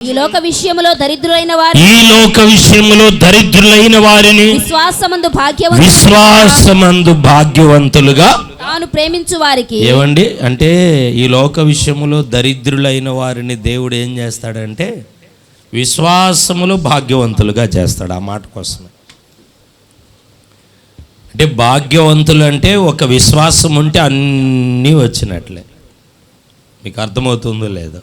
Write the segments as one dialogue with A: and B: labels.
A: ఈ లోక విషయములో దరిద్రులైన వారు
B: ఈ లోక విషయములో దరిద్రులైన వారిని
A: విశ్వాసమందు భాగ్యవంతులు
B: విశ్వాసమందు భాగ్యవంతులుగా
A: తాను ప్రేమించు వారికి.
B: ఏమండి అంటే ఈ లోక విషయములో దరిద్రులైన వారిని దేవుడు ఏం చేస్తాడంటే విశ్వాసములో భాగ్యవంతులుగా చేస్తాడు ఆ మాట కోసమే అంటే భాగ్యవంతులు అంటే ఒక విశ్వాసం ఉంటే అన్నీ వచ్చినట్లే. మీకు అర్థమవుతుందో లేదో.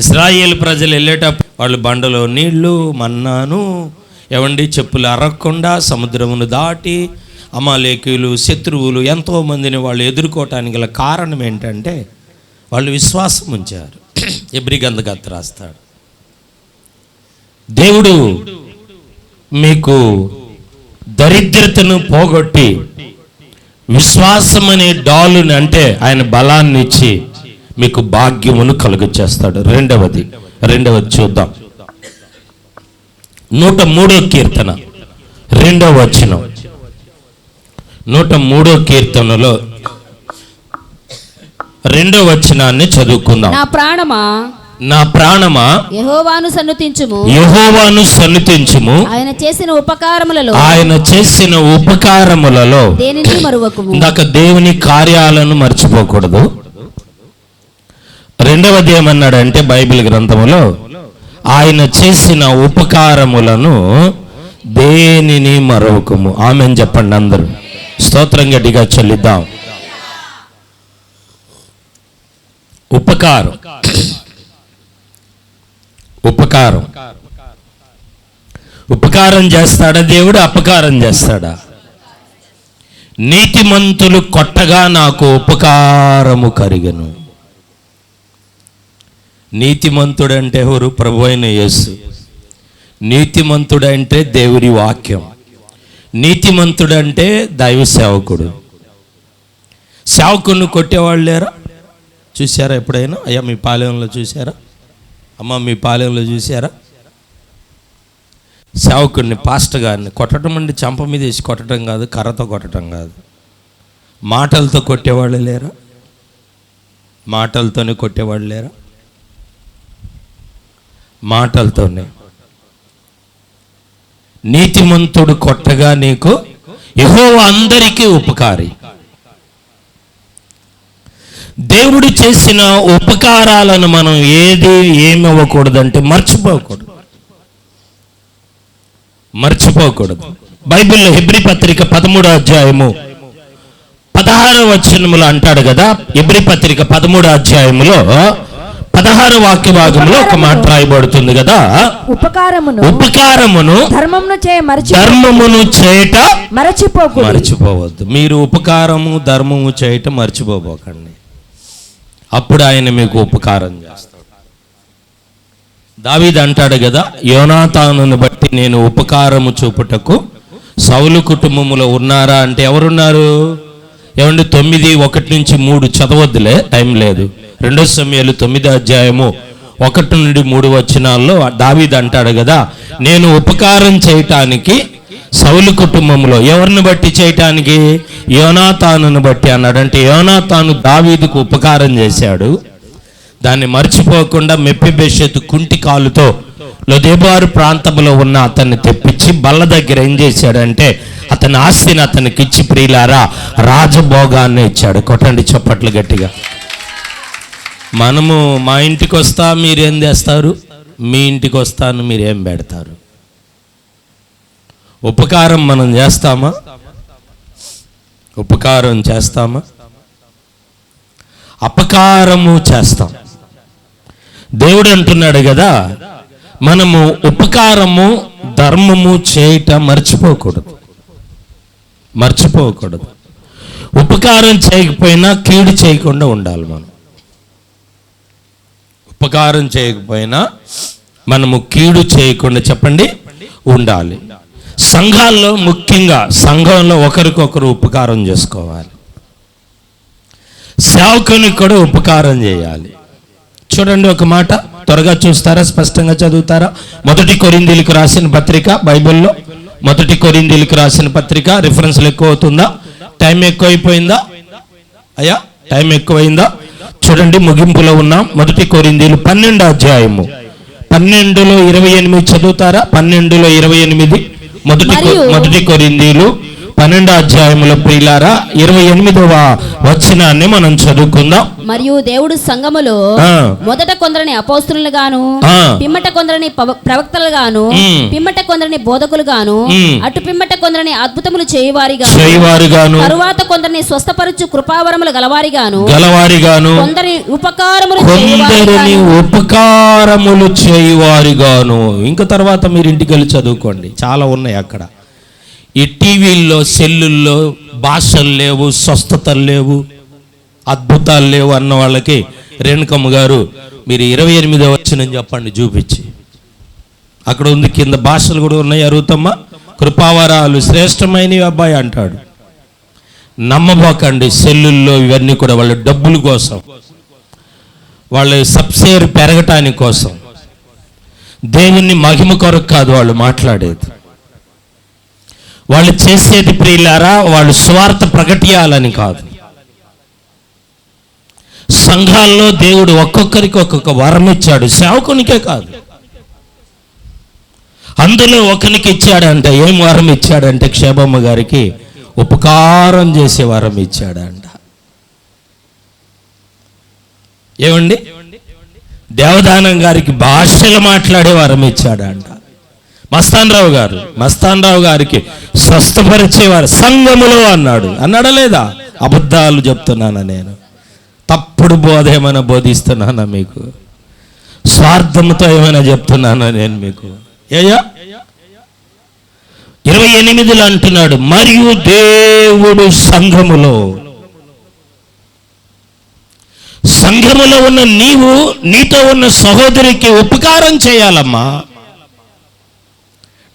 B: ఇస్రాయేల్ ప్రజలు వెళ్ళేటప్పుడు వాళ్ళు బండలో నీళ్ళు మన్నాను. ఎవండి చెప్పులు అరగకుండా సముద్రమును దాటి అమాలేకులు శత్రువులు ఎంతోమందిని వాళ్ళు ఎదుర్కోవటానికి గల కారణం ఏంటంటే వాళ్ళు విశ్వాసం ఉంచారు. ఎబ్రిగంధగత్ రాస్తాడు. దేవుడు మీకు దరిద్రతను పోగొట్టి విశ్వాసం అనే డాలుని అంటే ఆయన బలాన్ని ఇచ్చి మీకు భాగ్యమును కలుగ చేస్తాడు రెండవది రెండవది చూద్దాం. నూట మూడో కీర్తన రెండవ వచనం. నూట మూడో కీర్తనలో రెండో వచనాన్ని చదువుకుందాం.
A: నా ప్రాణమా?
B: నా ప్రాణమా?
A: యెహోవాను సన్నుతించుము.
B: యెహోవాను సన్నిధించుము
A: ఆయన చేసిన ఉపకారములలో
B: ఆయన చేసిన ఉపకారములలో
A: దేనిని మరువకుము?
B: ఇందాక దేవుని కార్యాలను మర్చిపోకూడదు. రెండవది ఏమన్నాడంటే బైబిల్ గ్రంథములో ఆయన చేసిన ఉపకారములను దేనిని మరొకము ఆమె చెప్పండి అందరూ. స్తోత్రం గట్టిగా చెల్లిద్దాం. ఉపకారం. ఉపకారం. ఉపకారం చేస్తాడా దేవుడు? అపకారం చేస్తాడా? నీతిమంతులు కొట్టగా నాకు ఉపకారము కరిగను. నీతిమంతుడంటే ఎవరు? ప్రభు అయిన యేసు. నీతిమంతుడంటే దేవుడి వాక్యం. నీతిమంతుడంటే దైవ సేవకుడు. సేవకుడిని కొట్టేవాళ్ళు లేరా? చూసారా ఎప్పుడైనా? అయ్యా మీ పాలెంలో చూసారా అమ్మ మీ పాలెంలో చూసారా సేవకుడిని పాస్టర్ గారిని కొట్టడం అంటే చంప మీద వేసి కొట్టడం కాదు కర్రతో కొట్టడం కాదు. మాటలతో కొట్టేవాళ్ళు లేరా? మాటలతోనే కొట్టేవాళ్ళు లేరా? మాటలతోనే. నీతిమంతుడు కొట్టగా నీకు యహో అందరికీ ఉపకారి. దేవుడు చేసిన ఉపకారాలను మనం ఏది ఏమి అవ్వకూడదంటే మర్చిపోకూడదు. మర్చిపోకూడదు. బైబిల్లో హెబ్రి పత్రిక పదమూడో అధ్యాయము పదహారో వచనములు అంటాడు కదా హెబ్రి పత్రిక పదమూడో అధ్యాయములో పదహారు వాక్య భాగంలో ఒక మాట రాయబడుతుంది కదా?
C: ఉపకారమును
B: ఉపకారమును
C: ధర్మమును చేయ మరచి
B: ధర్మమును చేయట
C: మరచిపోకు
B: మర్చిపోవద్దు. మీరు ఉపకారము ధర్మము చేయటం మర్చిపోబోకండి. అప్పుడు ఆయన మీకు ఉపకారం చేస్తాడు. దావీద్ అంటాడు కదా యోనాతానుని బట్టి నేను ఉపకారము చూపుటకు సౌలు కుటుంబములో ఉన్నారా? అంటే ఎవరున్నారు? ఏమండి తొమ్మిది ఒకటి నుంచి మూడు చదవద్దులే టైం లేదు. రెండో సమయాలు తొమ్మిది అధ్యాయము ఒకటి నుండి మూడు వచనాల్లో దావీద్ అంటాడు కదా నేను ఉపకారం చేయటానికి సౌలు కుటుంబంలో ఎవరిని బట్టి చేయటానికి? యోనాతానును బట్టి అన్నాడు. అంటే యోనాతాను దావీదుకు ఉపకారం చేశాడు. దాన్ని మర్చిపోకుండా మెప్పిబెషెతు కుంటి కాలుతో లొదేబారు ప్రాంతంలో ఉన్న అతన్ని తెప్పించి బల్ల దగ్గర ఏం చేశాడంటే అతని ఆస్తిని అతనికి ఇచ్చి ప్రియులారా రాజభోగాన్ని ఇచ్చాడు. కొట్టండి చప్పట్లు గట్టిగా. మనము మా ఇంటికి వస్తా మీరేం చేస్తారు? మీ ఇంటికి వస్తాను మీరేం పెడతారు? ఉపకారం మనం చేస్తామా? ఉపకారం చేస్తామా? అపకారము చేస్తాం. దేవుడు అంటున్నాడు కదా మనము ఉపకారము ధర్మము చేయట మర్చిపోకూడదు. మర్చిపోకూడదు. ఉపకారం చేయకపోయినా కీడు చేయకుండా ఉండాలి మనం. ఉపకారం చేయకపోయినా మనము కీడు చేయకుండా చెప్పండి? ఉండాలి. సంఘాల్లో ముఖ్యంగా సంఘంలో ఒకరికొకరు ఉపకారం చేసుకోవాలి. సేవకునికి కూడా ఉపకారం చేయాలి. చూడండి ఒక మాట త్వరగా చూస్తారా స్పష్టంగా చదువుతారా? మొదటి కొరిందీలకు రాసిన పత్రిక బైబిల్లో? మొదటి కొరిందీలకు రాసిన పత్రిక రిఫరెన్స్లు ఎక్కువ అవుతుందా టైం ఎక్కువైపోయిందా? అయ్యా టైం ఎక్కువైందా? చూడండి ముగింపులో ఉన్నాం మొదటి కొరిందీలు పన్నెండు అధ్యాయము. పన్నెండులో ఇరవై ఎనిమిది చదువుతారా? పన్నెండులో ఇరవై ఎనిమిది. మొదటి మొదటి కొరిందీలు పన్నెండో అధ్యాయంలో ప్రియులారా ఇరవై ఎనిమిదవ వచనాన్ని మనం చదువుకుందాం
A: మరియు దేవుడు సంఘములో. మొదట కొందరిని అపోస్తులుగాను
B: ఆ.
A: పిమ్మట కొందరిని ప్రవక్తలుగాను
B: ఉమ్.
A: పిమ్మట కొందరిని బోధకులుగాను
B: ఉమ్.
A: అటు పిమ్మట కొందరిని అద్భుతములు చేయువారిగా
B: చేయవారుగాను
A: తరువాత కొందరిని స్వస్థపరచు కృపావరములు గలవారిగాను
B: గలవారిగాను
A: కొందరి ఉపకారములు
B: కొందరిని ఉపకారములు చేయువారుగాను ఇంకా తర్వాత మీరు ఇంటికి వెళ్ళి చదువుకోండి చాలా ఉన్నాయి అక్కడ ఈ టీవీల్లో సెల్లుల్లో భాషలు లేవు స్వస్థతలు లేవు అద్భుతాలు లేవు అన్న వాళ్ళకి రేణుకమ్మ గారు మీరు ఇరవై ఎనిమిదో వచ్చినని చెప్పండి చూపించి. అక్కడ ఉంది కింద భాషలు కూడా ఉన్నాయి అరుగుతమ్మ కృపావరాలు శ్రేష్టమైనవి అబ్బాయి అంటాడు. నమ్మబోకండి సెల్లుల్లో ఇవన్నీ కూడా వాళ్ళ డబ్బుల కోసం. వాళ్ళ సబ్సేర్ పెరగటానికి కోసం. దేవుని మహిమ కొరకు కాదు వాళ్ళు మాట్లాడేది. వాళ్ళు చేసేది ప్రియులారా వాళ్ళు స్వార్థ ప్రకటియాలని కాదు. సంఘాల్లో దేవుడు ఒక్కొక్కరికి ఒక్కొక్క వరం ఇచ్చాడు. సేవకునికే కాదు. అందులో ఒకరికి ఇచ్చాడంటే ఏం వరం ఇచ్చాడంటే క్షేమమ్మ గారికి ఉపకారం చేసే వరం ఇచ్చాడంట. ఏమండి? దేవదానం గారికి భాషలు మాట్లాడే వరం ఇచ్చాడంట. మస్తాన్ రావు గారు మస్తాన్ రావు గారికి స్వస్థపరిచేవారు సంఘములో అన్నాడు. అన్నాడా లేదా? అబద్ధాలు చెప్తున్నానా నేను? తప్పుడు బోధ ఏమైనా బోధిస్తున్నానా మీకు? స్వార్థంతో ఏమైనా చెప్తున్నానా నేను మీకు? ఏయా ఇరవై ఎనిమిదిలో అంటున్నాడు మరియు దేవుడు సంఘములో సంఘములో ఉన్న నీవు నీతో ఉన్న సహోదరికి ఉపకారం చేయాలమ్మా.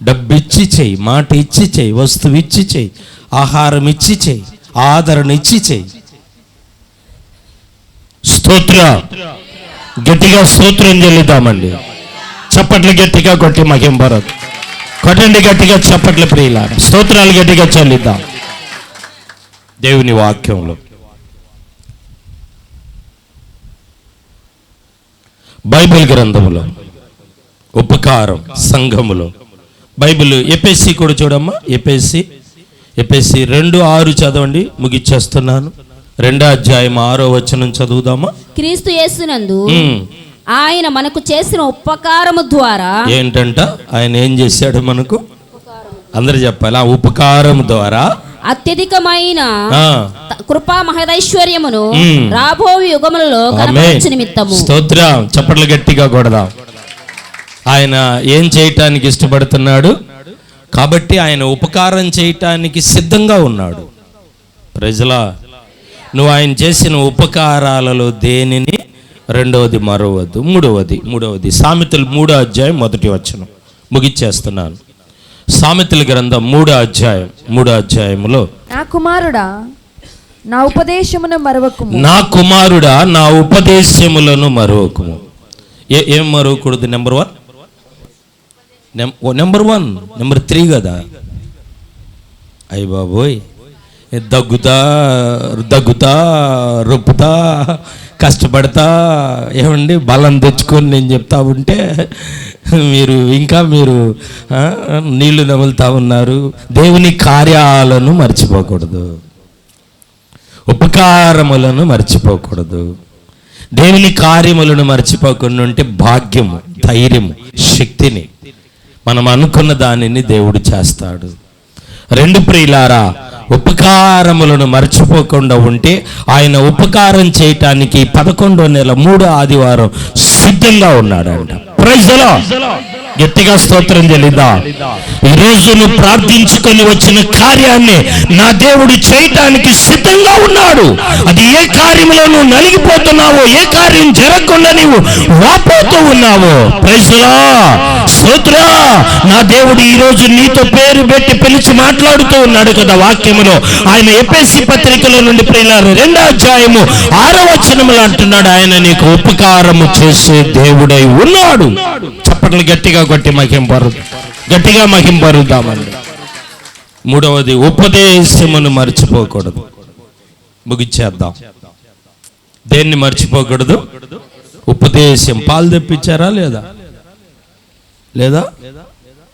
B: డబ్బిచ్చి చేయి మాట ఇచ్చి చేయి వస్తువు ఇచ్చి చేయి ఆహారం ఇచ్చి చేయి ఆదరణ ఇచ్చి చేయి. స్తోత్ర. గట్టిగా స్తోత్రం చెల్లిద్దామండి చప్పట్లు గట్టిగా కొట్టి మహిం భరత్ కొట్టండి గట్టిగా చప్పట్లు ప్రియుల స్తోత్రాలు గట్టిగా చెల్లిద్దాం. దేవుని వాక్యంలో. బైబిల్ గ్రంథములో ఉపకారం సంఘములో. బైబిల్ ఎపిఎస్సి కూడా చూడమ్మా. ఎపిఎస్సి ఎపిఎస్సి రెండు ఆరు చదవండి ముగిచ్చేస్తున్నాను. రెండో అధ్యాయం ఆరో వచనం చదువుదామా?
A: క్రీస్తు యేసునందు. ఆయన మనకు చేసిన ఉపకారము ద్వారా
B: ఏంటంట? ఆయన ఏం చేశాడు మనకు? అందరు చెప్పాలి? ఆ ఉపకారం ద్వారా.
A: అత్యధికమైన కృపా మహదైశ్వర్యమును. రాబో యుగములలో. కనపరచు నిమిత్తము.
B: స్తోత్రం. చప్పట్లు గట్టిగా కొడదాం. ఆయన ఏం చేయటానికి ఇష్టపడుతున్నాడు? కాబట్టి ఆయన ఉపకారం చేయటానికి సిద్ధంగా ఉన్నాడు. ప్రజలా నువ్వు ఆయన చేసిన ఉపకారాలలో దేనిని? రెండవది మరవద్దు మూడవది మూడవది. సామెతలు మూడో అధ్యాయం మొదటి వచనం. ముగిచ్చేస్తున్నాను. సామెతల గ్రంథం మూడో అధ్యాయం మూడో అధ్యాయములో
C: నా కుమారుడా నా ఉపదేశమును మరవకుము.
B: నా కుమారుడా నా ఉపదేశములను మరొకము ఏ ఏం మరవకూడదు? Number one number one number three కదా అయ్యి బాబోయ్ దగ్గుతా దగ్గుతా రొప్పుతా కష్టపడతా ఏమండి? బలం తెచ్చుకొని నేను చెప్తా ఉంటే మీరు ఇంకా మీరు నీళ్ళు నములుతా ఉన్నారు. దేవుని కార్యాలను మర్చిపోకూడదు. ఉపకారములను మర్చిపోకూడదు. దేవుని కార్యములను మర్చిపోకుండా ఉంటే భాగ్యము ధైర్యము శక్తిని మనం అనుకున్న దానిని దేవుడు చేస్తాడు. రెండు ప్రియులారా ఉపకారములను మర్చిపోకుండా ఉంటే ఆయన ఉపకారం చేయటానికి పదకొండో నెల మూడో ఆదివారం సిద్ధంగా ఉన్నాడంట. ప్రజలో గట్టిగా స్తోత్రం చెల్లిద్దా. ఈ రోజు నువ్వు ప్రార్థించుకొని వచ్చిన కార్యాన్ని నా దేవుడు చేయటానికి సిద్ధంగా ఉన్నాడు. అది ఏ కార్యంలో నువ్వు నలిగిపోతున్నావో ఏ కార్యం జరగకుండా నీవు వాపోతూ ఉన్నావో. ప్రజలా స్తోత్ర నా దేవుడు ఈరోజు నీతో పేరు పెట్టి పిలిచి మాట్లాడుతూ ఉన్నాడు కదా వాక్యములో. ఆయన ఎపిఎస్సి పత్రికలో నుండి ప్రియులారు రెండో అధ్యాయము ఆరో వచనములు అంటున్నాడు ఆయన నీకు ఉపకారము చేసే దేవుడై ఉన్నాడు. చప్పట్లు గట్టిగా కొట్టి మహింపరు గట్టిగా మహింపరుద్దామండి. మూడవది ఉపదేశమును మర్చిపోకూడదు. ముగిచ్చేద్దాం. దేన్ని మర్చిపోకూడదు? ఉపదేశం. పాలు తెప్పించారా లేదా? లేదా?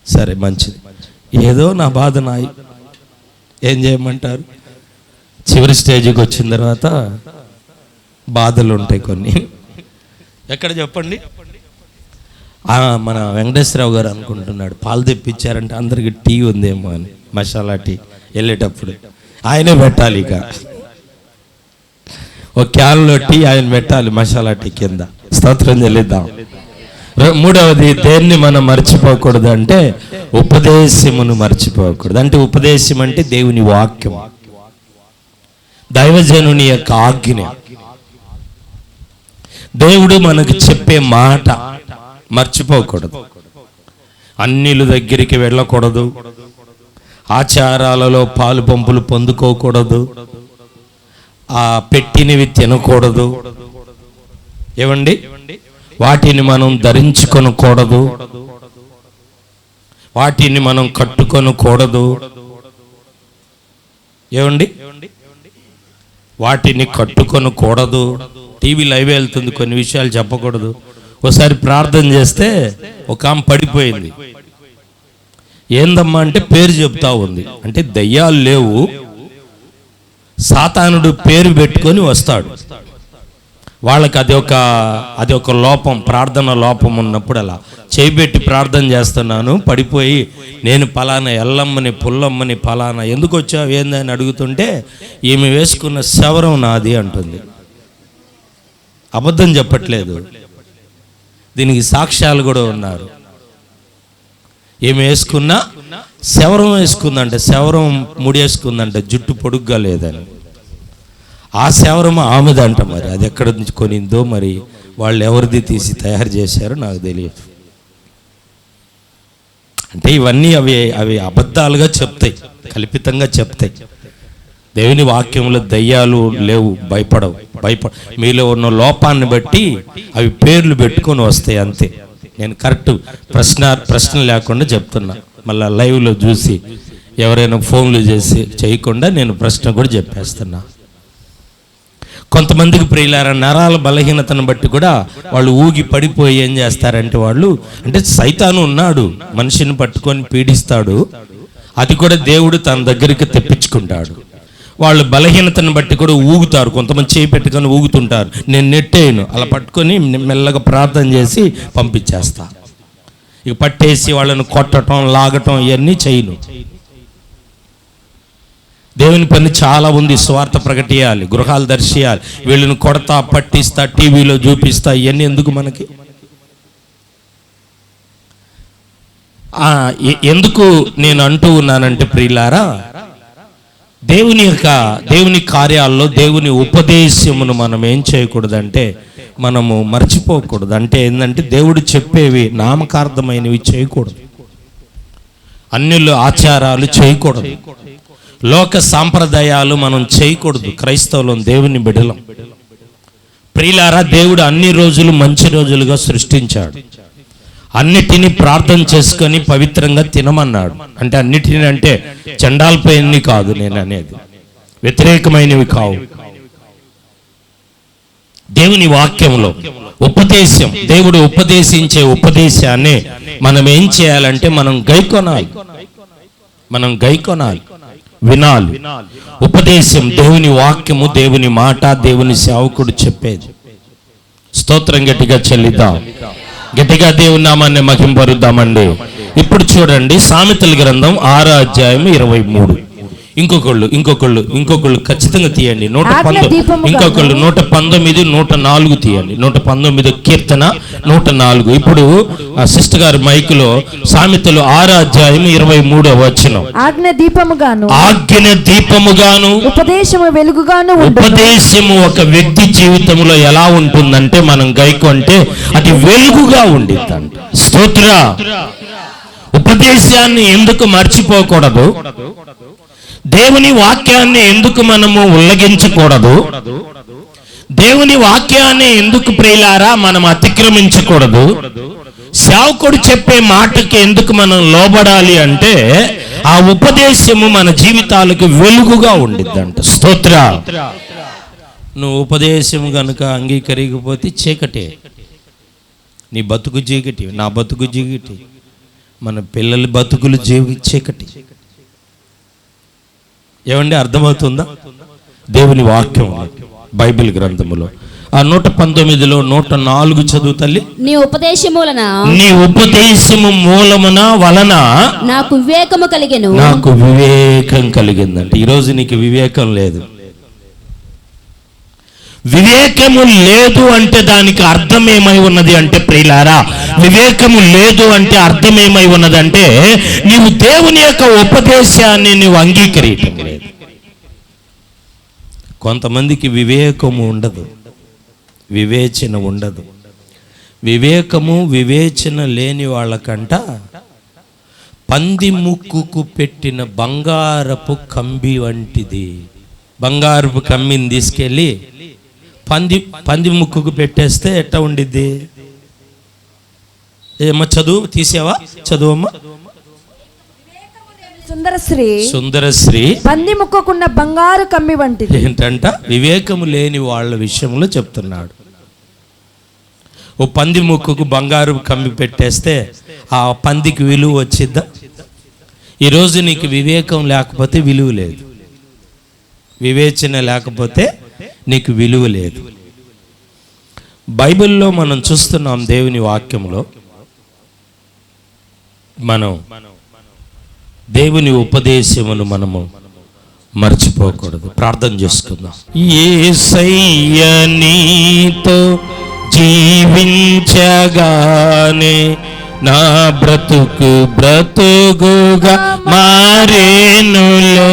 B: సరే మంచిది. ఏదో నా బాధ నాయి. ఏం చేయమంటారు? చివరి స్టేజ్కి వచ్చిన తర్వాత బాధలు ఉంటాయి కొన్ని. ఎక్కడ చెప్పండి? మన వెంకటేశ్వరరావు గారు అనుకుంటున్నాడు. పాలు తెప్పించారంటే అందరికి టీ ఉందేమో అని మసాలా టీ వెళ్ళేటప్పుడు. ఆయనే పెట్టాలి ఇక. ఒక క్యాన్లో టీ ఆయన పెట్టాలి మసాలా టీ కింద. స్తోత్రం చెల్లిద్దాం. మూడవది దేన్ని మనం మర్చిపోకూడదు అంటే ఉపదేశమును మర్చిపోకూడదు. అంటే ఉపదేశం అంటే దేవుని వాక్యం. దైవజనుని యొక్క ఆజ్ఞ. దేవుడు మనకు చెప్పే మాట మర్చిపోకూడదు. అన్నిలు దగ్గరికి వెళ్ళకూడదు. ఆచారాలలో పాలు పంపులు పొందుకోకూడదు. ఆ పెట్టినవి తినకూడదు. ఏమండి వాటిని మనం ధరించుకొనకూడదు. వాటిని మనం కట్టుకొనకూడదు. ఏమండి? వాటిని కట్టుకొనకూడదు. టీవీ లైవ్ వెళ్తుంది కొన్ని విషయాలు చెప్పకూడదు. ఒకసారి ప్రార్థన చేస్తే ఒక ఆమె పడిపోయింది. ఏందమ్మా అంటే పేరు చెప్తా ఉంది. అంటే దయ్యాలు లేవు. సాతానుడు పేరు పెట్టుకొని వస్తాడు. వాళ్ళకి అది ఒక అది ఒక లోపం ప్రార్థన లోపం ఉన్నప్పుడు అలా చేయిబెట్టి ప్రార్థన చేస్తున్నాను పడిపోయి నేను పలానా ఎల్లమ్మని పుల్లమ్మని పలానా ఎందుకు వచ్చావు ఏందని అడుగుతుంటే ఈమె వేసుకున్న శవరం నాది అంటుంది. అబద్ధం చెప్పట్లేదు. దీనికి సాక్ష్యాలు కూడా ఉన్నారు. ఏమి వేసుకున్నా శవరం వేసుకుందంట శవరం ముడేసుకుందంట జుట్టు పొడుగ్గా లేదని. ఆ శవరం ఆమెదంట మరి. అది ఎక్కడ నుంచి కొనిందో మరి వాళ్ళు ఎవరిది తీసి తయారు చేశారో నాకు తెలియదు. అంటే ఇవన్నీ అవి అవి అబద్ధాలుగా చెప్తాయి కల్పితంగా చెప్తాయి. దేవుని వాక్యంలో దయ్యాలు లేవు భయపడవు భయపడ మీలో ఉన్న లోపాన్ని బట్టి అవి పేర్లు పెట్టుకొని వస్తాయి అంతే. నేను కరెక్ట్ ప్రశ్న ప్రశ్న లేకుండా చెప్తున్నా. మళ్ళీ లైవ్లో చూసి ఎవరైనా ఫోన్లు చేసి చేయకుండా నేను ప్రశ్న కూడా చెప్పేస్తున్నా. కొంతమందికి ప్రియులార నరాల బలహీనతను బట్టి కూడా వాళ్ళు ఊగి పడిపోయి ఏం చేస్తారంటే వాళ్ళు అంటే సైతాను ఉన్నాడు మనిషిని పట్టుకొని పీడిస్తాడు అది కూడా దేవుడు తన దగ్గరికి తెప్పించుకుంటాడు. వాళ్ళు బలహీనతను బట్టి కూడా ఊగుతారు కొంతమంది చేయి పెట్టుకొని ఊగుతుంటారు. నేను నెట్టేయను అలా పట్టుకొని మెల్లగా ప్రార్థన చేసి పంపించేస్తా. ఇక పట్టేసి వాళ్ళని కొట్టడం లాగటం ఇవన్నీ చేయను. దేవుని పని చాలా ఉంది. స్వార్థ ప్రకటియాలి గృహాలు దర్శియాలి. వీళ్ళని కొడతా పట్టిస్తా టీవీలో చూపిస్తా ఇవన్నీ ఎందుకు మనకి? ఎందుకు నేను అంటూ ఉన్నానంటే ప్రియులారా దేవుని యొక్క దేవుని కార్యాల్లో దేవుని ఉపదేశమును మనం ఏం చేయకూడదంటే మనము మర్చిపోకూడదు. అంటే ఏంటంటే దేవుడు చెప్పేవి నామకార్థమైనవి చేయకూడదు. అన్యులు ఆచారాలు చేయకూడదు. లోక సాంప్రదాయాలు మనం చేయకూడదు. క్రైస్తవులం దేవుని బిడలం ప్రియులారా దేవుడు అన్ని రోజులు మంచి రోజులుగా సృష్టించాడు. అన్నిటినీ ప్రార్థన చేసుకొని పవిత్రంగా తినమన్నాడు. అంటే అన్నిటిని అంటే చండాలపైనవి కాదు నేను అనేది. వ్యతిరేకమైనవి కావు. దేవుని వాక్యంలో ఉపదేశం దేవుడు ఉపదేశించే ఉపదేశాన్ని మనం ఏం చేయాలంటే మనం గైకొనాలి. మనం గైకొనాలి. వినాలి. ఉపదేశం దేవుని వాక్యము దేవుని మాట దేవుని సేవకుడు చెప్పేది. స్తోత్రం గట్టిగా చెల్లిద్దాం. గట్టిగా దేవుని నామాన్ని మహింపరుద్దామండి. ఇప్పుడు చూడండి సామెతల గ్రంథం ఆరో అధ్యాయం ఇరవై మూడు. ఇంకొకళ్ళు ఇంకొకళ్ళు ఇంకొకళ్ళు ఖచ్చితంగా తీయండి. నూట పంతొమ్మిది. ఇంకొకళ్ళు నూట పంతొమ్మిది నూట నాలుగు తీయండి. నూట పంతొమ్మిది కీర్తన నూట నాలుగు. ఇప్పుడు ఆ సిస్టర్ గారి మైకులో సామెతలు ఆరో అధ్యాయం ఇరవై మూడో వచనం.
C: ఆజ్ఞ దీపముగాను
B: ఆజ్ఞ దీపముగాను
C: ఉపదేశము వెలుగుగాను
B: ఉపదేశము ఒక వ్యక్తి జీవితంలో ఎలా ఉంటుందంటే మనం గైకొంటే అది వెలుగుగా ఉండిద్దంట. స్తోత్ర. ఉపదేశాన్ని ఎందుకు మర్చిపోకూడదు? దేవుని వాక్యాన్ని ఎందుకు మనము ఉల్లగించకూడదు? దేవుని వాక్యాన్ని ఎందుకు ప్రియులారా మనం అతిక్రమించకూడదు? సేవకుడు చెప్పే మాటకి ఎందుకు మనం లోబడాలి అంటే ఆ ఉపదేశము మన జీవితాలకు వెలుగుగా ఉండిద్దంట. స్తోత్ర. నువ్వు ఉపదేశం గనుక అంగీకరించకపోతే చీకటే. నీ బతుకు చీకటి నా బతుకు చీకటి. మన పిల్లల బతుకులు జీవి చీకటి. ఏమండి అర్థమవుతుందా? దేవుని వాక్యం బైబిల్ గ్రంథములో. ఆ నూట పంతొమ్మిదిలో నూట నాలుగు చదువు తల్లి.
A: నీ ఉపదేశం వలన
B: నీ ఉపదేశము మూలమున వలన
A: నాకు వివేకము కలిగెను.
B: నాకు వివేకం కలిగిందంటే. ఈరోజు నీకు వివేకం లేదు. వివేకము లేదు అంటే దానికి అర్థం ఏమై ఉన్నది అంటే ప్రియులారా వివేకము లేదు అంటే అర్థం ఏమై ఉన్నది అంటే నీవు దేవుని యొక్క ఉపదేశాన్ని నీవు అంగీకరించడం లేదు. కొంతమందికి వివేకము ఉండదు వివేచన ఉండదు. వివేకము వివేచన లేని వాళ్ళకంట పంది ముక్కుకు పెట్టిన బంగారపు కంబి వంటిది. బంగారపు కమ్మిని తీసుకెళ్ళి పంది పంది ముక్కుకు పెట్టేస్తే ఎట్ట ఉండిద్ది? ఏమ్మా చదువు తీసావా? చదువమ్మా.
C: సుందరశ్రీ
B: సుందరశ్రీ.
C: పంది ముక్కకున్న బంగారు కమ్మి వంటిది.
B: ఏంటంట? వివేకము లేని వాళ్ళ విషయంలో చెప్తున్నాడు. ఓ పంది ముక్కుకు బంగారు కమ్మి పెట్టేస్తే ఆ పందికి విలువ వచ్చిద్దా? ఈరోజు నీకు వివేకం లేకపోతే విలువ లేదు. వివేచన లేకపోతే నీకు విలువ లేదు. బైబిల్లో మనం చూస్తున్నాం దేవుని వాక్యంలో మనం దేవుని ఉపదేశమును మనము మర్చిపోకూడదు. ప్రార్థన చేసుకుందాం. ఏసయ్య నీతో జీవించగానే నా బ్రతుకు బ్రతుకుగా మారేనులే.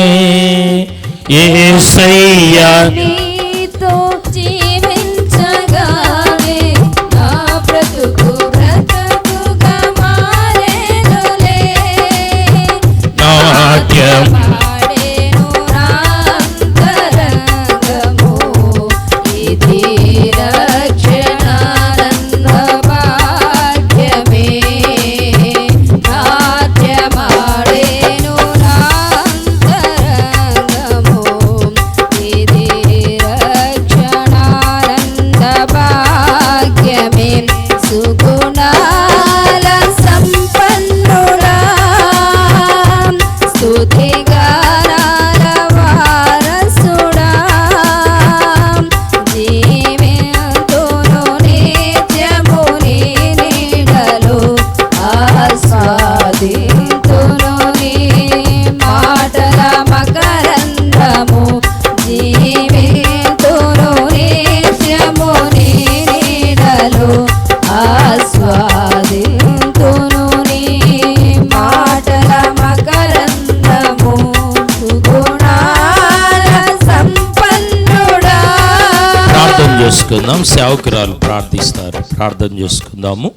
B: ఏసయ్య చేసుకుందాం సేవకురాలు ప్రార్థిస్తారు. ప్రార్థన చేసుకుందాము.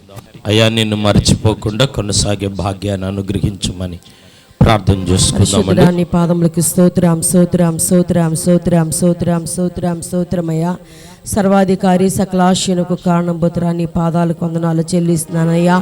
B: అయ్యా నిన్ను మర్చిపోకుండా కొనసాగే భాగ్యాన్ని అనుగ్రహించమని ప్రార్థన
D: చేసుకుందాము పాదములకు స్తోత్రం స్తోత్రం స్తోత్రం స్తోత్రం స్తోత్రం స్తోత్రం స్తోత్రమయ్యా. సర్వాధికారి సకలాశనుకు కారణభూతురా నీ పాదాలు కొందనాలు చెల్లిస్తున్నానయ్యా.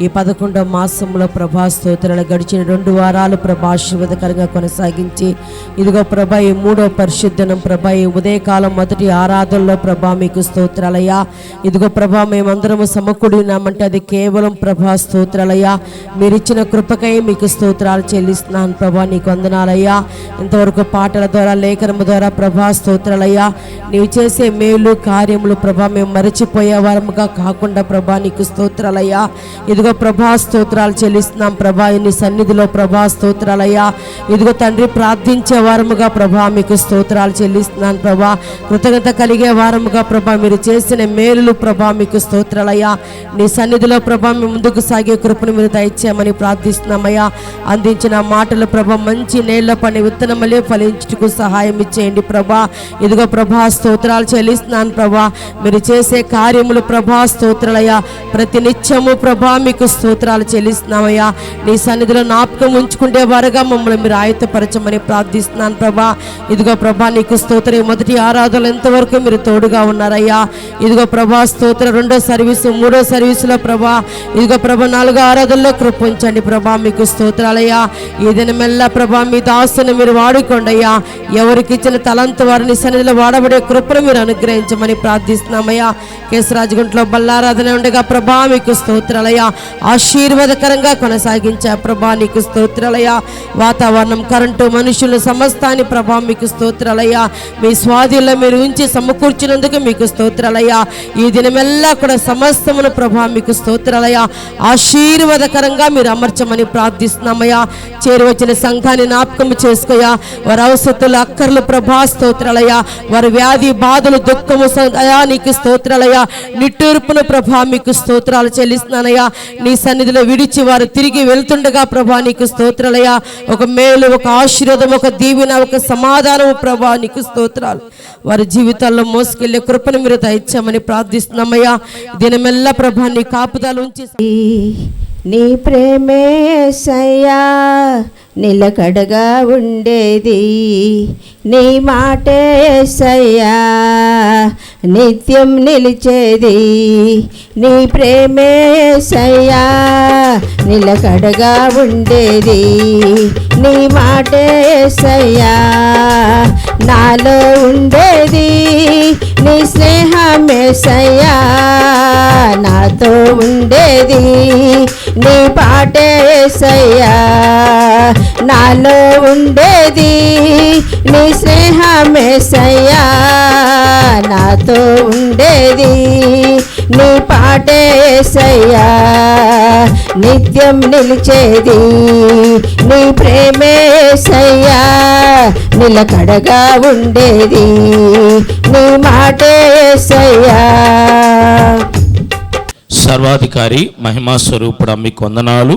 D: ఈ పదకొండవ మాసంలో ప్రభా స్తోత్రాలు గడిచిన రెండు వారాలు ప్రభా ఆశీర్వాదకరంగా కొనసాగించి ఇదిగో ప్రభా ఈ మూడో పరిశుద్ధనం ప్రభా ఈ ఉదయకాలం మొదటి ఆరాధనలో ప్రభా మీకు స్తోత్రాలయ్యా. ఇదిగో ప్రభా మేమందరము సమకూడినామంటే అది కేవలం ప్రభా స్తోత్రాలయ్యా. మీరిచ్చిన కృపకై మీకు స్తోత్రాలు చెల్లిస్తున్నాను ప్రభా నీకు వందనాలయ్యా. ఇంతవరకు పాటల ద్వారా లేఖనము ద్వారా ప్రభా స్తోత్రాలయ్యా. నీవు చేసే మేలు కార్యములు ప్రభా మేము మరచిపోయే వారముగా కాకుండా ప్రభా నీకు స్తోత్రాలయ్యా. ఇదిగో ప్రభా స్తోత్రాలు చెల్లిస్తున్నాం ప్రభా నీ సన్నిధిలో ప్రభా స్తోత్రాలయ్యా. ఇదిగో తండ్రి ప్రార్థించే వారముగా ప్రభా మీకు స్తోత్రాలు చెల్లిస్తున్నాను ప్రభా. కృతజ్ఞత కలిగే వారముగా ప్రభా మీరు చేసిన మేలులు ప్రభా మీకు స్తోత్రాలయ్యా. నీ సన్నిధిలో ప్రభా మీ ముందుకు సాగే కృపను మీరు దయచేయమని ప్రార్థిస్తున్నామయ్యా. అందించిన మాటలు ప్రభా మంచి నేళ్ళ పని విత్తనములే ఫలించుటకు సహాయం ఇచ్చేయండి ప్రభా. ఇదిగో ప్రభా స్తోత్రాలు చెల్లిస్తున్నాం చెల్లిస్తున్నాను ప్రభా. మీరు చేసే కార్యములు ప్రభా స్తోత్రాలయ్యా. ప్రతి నిత్యము ప్రభా మీకు స్తోత్రాలు చెల్లిస్తున్నామయ్యా. నీ సన్నిధిలో జ్ఞాపకం ఉంచుకుంటే వారుగా మమ్మల్ని మీరు ఆయుధపరచమని ప్రార్థిస్తున్నాను ప్రభా. ఇదిగో ప్రభా నీకు స్తోత్ర. మొదటి ఆరాధనలు ఎంతవరకు మీరు తోడుగా ఉన్నారయ్యా. ఇదిగో ప్రభా స్తోత్ర. రెండో సర్వీసు మూడో సర్వీసులో ప్రభా. ఇదిగో ప్రభా నాలుగో ఆరాధనలో కృపించండి ప్రభా మీకు స్తోత్రాలయ్యా. ఏదైనా మెల్ల ప్రభా మీ దాస్తుని మీరు వాడుకోండి అయ్యా. ఎవరికి ఇచ్చిన తలంత వారిని సన్నిధిలో వాడబడే కృపను మీరు అనుగ్రహించండి. నడిపించమని ప్రార్థిస్తున్నామయ్యా. కేసరాజగుంట్లో బల్లారాధన ఉండగా ప్రభా మీకు స్తోత్రాలయ్యా. ఆశీర్వాదకరంగా కొనసాగించా ప్రభా నీకు స్తోత్రాలయ్యా. వాతావరణం కరెంటు మనుషులు సమస్తాన్ని ప్రభా మీకు స్తోత్రాలయ్యా. మీ స్వాధీనంలో మీరు ఉంచి సమకూర్చినందుకు మీకు స్తోత్రాలయ్యా. ఈ దినమెల్లా కూడా సమస్తమును ప్రభా మీకు స్తోత్రాలయ్యా. ఆశీర్వాదకరంగా మీరు అమర్చమని ప్రార్థిస్తున్నామయ్యా. చేరువచ్చిన సంఘాన్ని జ్ఞాపకం చేసుకోయా. వారి అవసరతులు అక్కర్లు ప్రభా స్తోత్రాలయ్యా. వారి వ్యాధి బాధలు దుఃఖము అయా నీకు స్తోత్రాలయ్యా. నిట్టూర్పును ప్రభా మీకు స్తోత్రాలు చెల్లిస్తున్నానయ్యా. నీ సన్నిధిలో విడిచి వారు తిరిగి వెళ్తుండగా ప్రభా నీకు స్తోత్రాలయ్యా. ఒక మేలు ఒక ఆశీర్వాదం ఒక దీవెన ఒక సమాధానం ప్రభా నీకు స్తోత్రాలు. వారి జీవితాల్లో మోసుకెళ్ళే కృపను మీరు దయచామని ప్రార్థిస్తున్నామయ్యా. దినమెల్లా ప్రభా నీ కాపుదాలు ఉంచి
E: నీ ప్రేమేసయ్యా నిలకడగా ఉండేది. నీ మాటేసయ్యా నిత్యం నిలిచేది. నీ ప్రేమే సయ్యా నిలకడగా ఉండేది. నీ మాటేసయ్యా నాలో ఉండేది. నీ స్నేహమే సయ్యా నాతో ఉండేది. నీ పాటేసయ్యా నాలో ఉండేది నీ స్నేహమే సయ్యా. నాతో ఉండేది నీ పాటేసయ్యా నిత్యం నిలిచేది నీ ప్రేమేసయ్యా నిలకడగా ఉండేది నీ మాటేసయ్యా
B: సర్వాధికారి మహిమా స్వరూపుడు మీకు వందనాలు.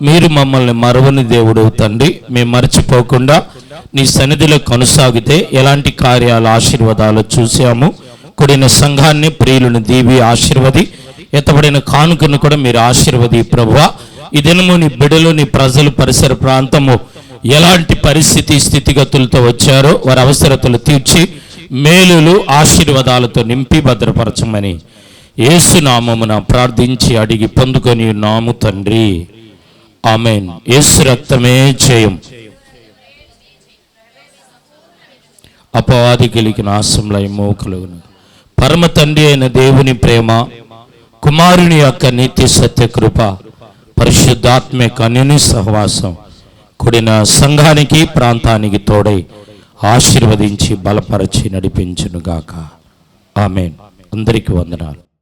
B: మీరు మమ్మల్ని మరవని దేవుడు తండ్రి మేము మర్చిపోకుండా నీ సన్నిధిలో కొనసాగితే ఎలాంటి కార్యాలు ఆశీర్వాదాలు చూసాము. కూడిన సంఘాన్ని ప్రియులను దీవి ఆశీర్వది. ఎత్తబడిన కానుకను కూడా మీరు ఆశీర్వది ప్రభువ. ఈ దినము నీ బిడలు నీ ప్రజలు పరిసర ప్రాంతము ఎలాంటి పరిస్థితి స్థితిగతులతో వచ్చారో వారి అవసరతలు తీర్చి మేలులు ఆశీర్వాదాలతో నింపి భద్రపరచమని ఏసునామమున ప్రార్థించి అడిగి పొందుకొని నాము తండ్రి. ఆమెన్. యేసు రక్తమే జయం. అపవాది కలిగిన ఆశంలో మోకలుగును. పరమ తండ్రి అయిన దేవుని ప్రేమ కుమారుని యొక్క నీతి సత్య కృప పరిశుద్ధాత్మ కన్యుని సహవాసం కూడిన సంఘానికి ప్రాంతానికి తోడై ఆశీర్వదించి బలపరచి నడిపించునుగాక. ఆమెన్. అందరికీ వందనాలు.